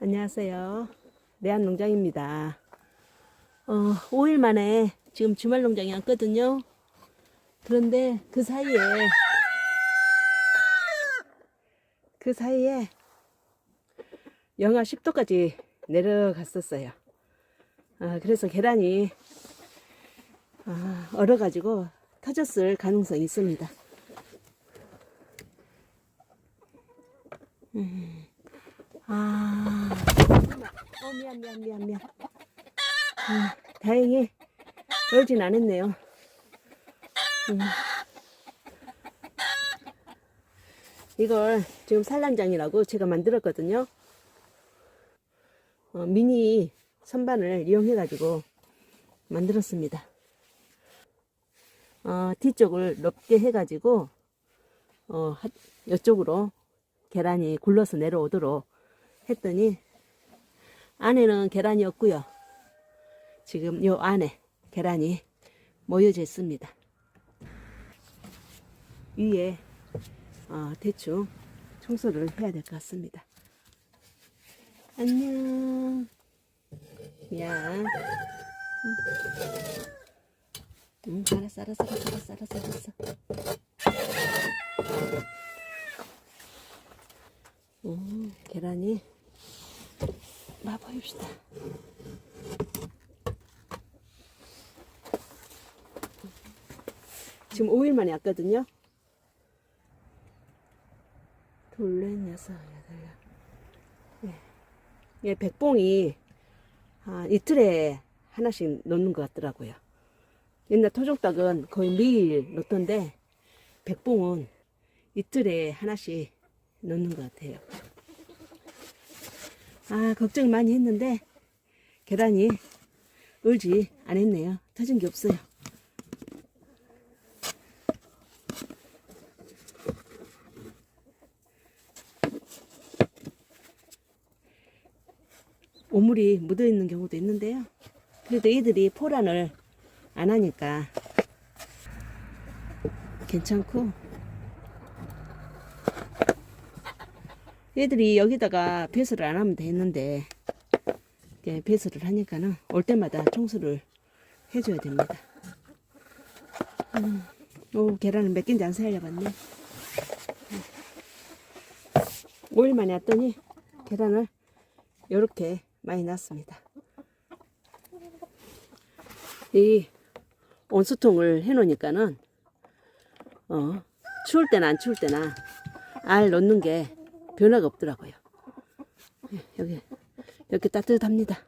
안녕하세요. 내한농장입니다. 어, 5일 만에 지금 주말 농장에 왔거든요. 그런데 그 사이에 그 사이에 영하 10도까지 내려갔었어요. 아, 그래서 계란이 아, 얼어가지고 터졌을 가능성이 있습니다. 음. 아, 어, 미안, 미안, 미안, 미안. 아, 다행히 얼진 않았네요. 음. 이걸 지금 산란장이라고 제가 만들었거든요. 어, 미니 선반을 이용해 가지고 만들었습니다. 어, 뒤쪽을 높게 해 가지고, 어, 하- 이쪽으로 계란이 굴러서 내려오도록 했더니, 안에는 계란이 없고요. 지금 요 안에 계란이 모여져 있습니다. 위에 어, 대충 청소를 해야 될 것 같습니다. 안녕. 미안. 응, 응, 알았어, 알았어, 알았어, 알았어, 알았어. 음, 계란이 마보입시다. 지금 5일 만에 왔거든요. 둘, 넷, 여섯, 여덟, 네. 예, 백봉이 아, 이틀에 하나씩 놓는 것 같더라고요. 옛날 토종닭은 거의 매일 놓던데 백봉은 이틀에 하나씩 놓는 것 같아요. 아, 걱정 많이 했는데 계란이 울지 않았네요. 터진 게 없어요. 오물이 묻어 있는 경우도 있는데요. 그래도 애들이 포란을 안 하니까 괜찮고 애들이 여기다가 배설을 안 하면 되는데 배설을 하니까는 올 때마다 청소를 해줘야 됩니다. 음, 오 계란을 몇 개인지 안 세려봤네. 5일 만에 왔더니 계란을 이렇게 많이 났습니다. 이 온수통을 해놓으니까는 어, 추울 때나 안 추울 때나 알 넣는 게 변화가 없더라고요. 예, 여기 이렇게 따뜻합니다.